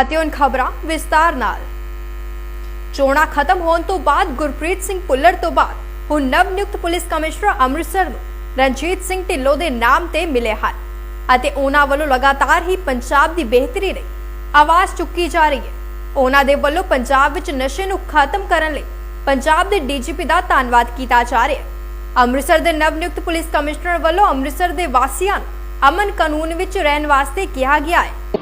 ਅਤੇ ਹੁਣ ਖਬਰਾਂ ਵਿਸਤਾਰ ਨਾਲ। ਚੋਣਾਂ ਖਤਮ ਹੋਣ ਤੋਂ ਬਾਅਦ ਗੁਰਪ੍ਰੀਤ ਸਿੰਘ ਪੁੱਲਰ ਤੋਂ ਬਾਅਦ ਹੁਣ ਨਵ ਨਿਯੁਕਤ ਪੁਲਿਸ ਕਮਿਸ਼ਨਰ ਅੰਮ੍ਰਿਤਸਰ ਨੂੰ ਰਣਜੀਤ ਸਿੰਘ ਢਿੱਲੋਂ ਦੇ ਨਾਮ ਤੇ ਮਿਲੇ ਹਨ ਅਤੇ ਉਹਨਾਂ ਵੱਲੋਂ ਲਗਾਤਾਰ ਹੀ ਪੰਜਾਬ ਦੀ ਬਿਹਤਰੀ ਲਈ ਆਵਾਜ਼ ਚੁੱਕੀ ਜਾ ਰਹੀ ਹੈ। ਉਹਨਾਂ ਦੇ ਵੱਲੋਂ ਪੰਜਾਬ ਵਿੱਚ ਨਸ਼ੇ ਨੂੰ ਖਤਮ ਕਰਨ ਲਈ ਪੰਜਾਬ ਦੇ ਡੀਜੀਪੀ ਦਾ ਧੰਨਵਾਦ ਕੀਤਾ ਜਾ ਰਿਹਾ ਹੈ। ਅੰਮ੍ਰਿਤਸਰ ਦੇ ਨਵ ਨਿਯੁਕਤ ਪੁਲਿਸ ਕਮਿਸ਼ਨਰ ਵੱਲੋਂ ਅੰਮ੍ਰਿਤਸਰ ਦੇ ਵਾਸੀਆਂ ਨੂੰ ਅਮਨ ਕਾਨੂੰਨ ਵਿੱਚ ਰਹਿਣ ਵਾਸਤੇ ਕਿਹਾ ਗਿਆ ਹੈ।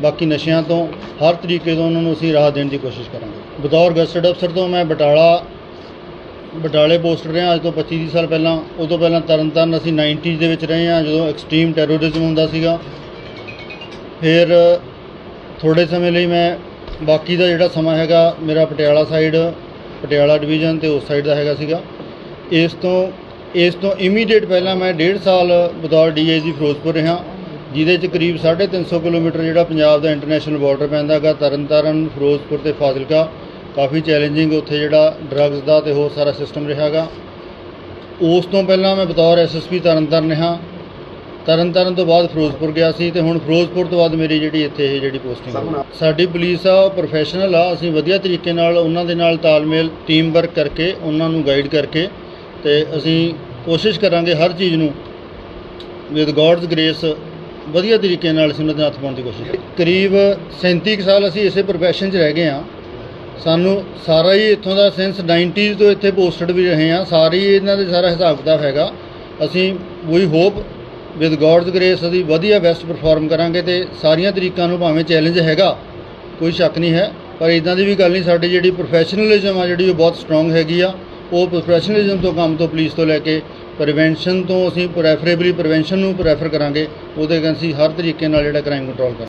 ਬਾਕੀ ਨਸ਼ਿਆਂ ਤੋਂ ਹਰ ਤਰੀਕੇ ਤੋਂ ਉਹਨਾਂ ਨੂੰ ਅਸੀਂ ਰਾਹਤ ਦੇਣ ਦੀ ਕੋਸ਼ਿਸ਼ ਕਰਾਂਗੇ। ਬਤੌਰ ਗਸਟਡ ਅਫਸਰ ਤੋਂ ਮੈਂ ਬਟਾਲਾ, ਬਟਾਲੇ ਪੋਸਟ ਰਿਹਾ, ਅੱਜ ਤੋਂ 25 30 ਸਾਲ ਪਹਿਲਾਂ। ਉਹ ਤੋਂ ਪਹਿਲਾਂ ਤਰਨਤਾਰਨ ਅਸੀਂ 90s ਦੇ ਵਿੱਚ ਰਹੇ ਹਾਂ, ਜਦੋਂ ਐਕਸਟ੍ਰੀਮ ਟੈਰੋਰਿਜ਼ਮ ਹੁੰਦਾ ਸੀਗਾ। ਫਿਰ ਥੋੜੇ ਸਮੇਂ ਲਈ ਮੈਂ ਬਾਕੀ ਦਾ ਜਿਹੜਾ ਸਮਾਂ ਹੈਗਾ, ਮੇਰਾ ਪਟਿਆਲਾ ਸਾਈਡ ਪਟਿਆਲਾ ਡਿਵੀਜ਼ਨ ਤੇ ਉਸ ਸਾਈਡ ਦਾ ਹੈਗਾ ਸੀਗਾ। ਇਸ ਤੋਂ ਇਸ ਤੋਂ ਇਮੀਡੀਏਟ ਪਹਿਲਾਂ ਮੈਂ 1.5 ਸਾਲ ਬਤੌਰ ਡੀਆਈਜੀ ਫਿਰੋਜ਼ਪੁਰ ਰਿਹਾ। ਜਿਹਦੇ ਚ ਕਰੀਬ 350 ਕਿਲੋਮੀਟਰ ਜਿਹੜਾ ਪੰਜਾਬ ਦਾ ਇੰਟਰਨੈਸ਼ਨਲ ਬਾਰਡਰ ਪੈਂਦਾ ਹੈਗਾ ਤਰਨਤਾਰਨ ਫਿਰੋਜ਼ਪੁਰ ਤੇ ਫਾਜ਼ਿਲਕਾ। ਕਾਫੀ ਚੈਲੰਜਿੰਗ ਉੱਥੇ ਜਿਹੜਾ ਡਰੱਗਸ ਦਾ ਤੇ ਹੋਰ ਸਾਰਾ ਸਿਸਟਮ ਰਿਹਾਗਾ ਉਸ ਤੋਂ ਪਹਿਲਾਂ ਮੈਂ ਬਤੌਰ ਐਸਐਸਪੀ ਤਰਨਤਾਰਨ ਰਿਹਾ। ਤਰਨਤਾਰਨ ਤੋਂ ਬਾਅਦ ਫਿਰੋਜ਼ਪੁਰ ਗਿਆ ਸੀ ਤੇ ਹੁਣ ਫਿਰੋਜ਼ਪੁਰ ਤੋਂ ਬਾਅਦ ਮੇਰੀ ਜਿਹੜੀ ਇੱਥੇ ਇਹ ਜਿਹੜੀ ਪੋਸਟਿੰਗ ਹੈ ਸਾਡੀ ਪੁਲਿਸ ਆ ਉਹ ਪ੍ਰੋਫੈਸ਼ਨਲ ਆ। ਅਸੀਂ ਵਧੀਆ ਤਰੀਕੇ ਨਾਲ ਉਹਨਾਂ ਦੇ ਨਾਲ ਤਾਲਮੇਲ ਟੀਮ ਵਰਕ ਕਰਕੇ ਉਹਨਾਂ ਨੂੰ ਗਾਈਡ ਕਰਕੇ ਤੇ ਅਸੀਂ ਕੋਸ਼ਿਸ਼ ਕਰਾਂਗੇ ਹਰ ਚੀਜ਼ ਨੂੰ ਵਿਦ ਗੋਡਸ ਗ੍ਰੇਸ ਵਧੀਆ ਤਰੀਕੇ ਨਾਲ ਅਸੀਂ ਉਹਨਾਂ ਦੇ ਹੱਥ ਪਾਉਣ ਦੀ ਕੋਸ਼ਿਸ਼ ਕਰਾਂਗੇ ਕਰੀਬ 37 ਕੁ ਸਾਲ ਅਸੀਂ ਇਸੇ ਪ੍ਰੋਫੈਸ਼ਨ 'ਚ ਰਹਿ ਗਏ ਆ ਸਾਨੂੰ ਸਾਰਾ ਹੀ ਇੱਥੋਂ ਦਾ ਸਿੰਸ 90s ਤੋਂ ਇੱਥੇ ਪੋਸਟਡ ਵੀ ਰਹੇ ਆ ਸਾਰੀ ਇਹਨਾਂ ਦੇ ਸਾਰਾ ਹਿਸਾਬ ਕਿਤਾਬ ਹੈਗਾ। ਅਸੀਂ ਵੀ ਹੋਪ ਵਿਦ ਗੋਡਸ ਗ੍ਰੇਸ ਅਸੀਂ ਵਧੀਆ ਬੈਸਟ ਪਰਫਾਰਮ ਕਰਾਂਗੇ ਤੇ ਸਾਰੀਆਂ ਤਰੀਕਾਂ ਨੂੰ ਭਾਵੇਂ ਚੈਲੰਜ ਹੈਗਾ, ਕੋਈ ਸ਼ੱਕ ਨਹੀਂ ਹੈ। ਪਰ ਇਦਾਂ ਦੀ ਵੀ ਗੱਲ ਨਹੀਂ, ਸਾਡੀ ਜਿਹੜੀ ਪ੍ਰੋਫੈਸ਼ਨਲਿਜ਼ਮ ਆ ਜਿਹੜੀ ਉਹ ਬਹੁਤ ਸਟਰੋਂਗ ਹੈਗੀ ਆ। ਉਹ ਪ੍ਰੋਫੈਸ਼ਨਲਿਜ਼ਮ ਤੋਂ ਕੰਮ ਤੋਂ ਪੁਲਿਸ ਤੋਂ ਲੈ ਕੇ ਪ੍ਰੀਵੈਂਸ਼ਨ ਤੋਂ ਅਸੀਂ ਪ੍ਰੈਫਰੇਬਲੀ ਪ੍ਰੀਵੈਂਸ਼ਨ ਨੂੰ ਪ੍ਰੈਫਰ ਕਰਾਂਗੇ, ਉਹਦੇ ਅਸੀਂ ਹਰ ਤਰੀਕੇ ਨਾਲ ਜਿਹੜਾ ਕ੍ਰਾਈਮ ਕੰਟਰੋਲ ਕਰਾਂਗੇ।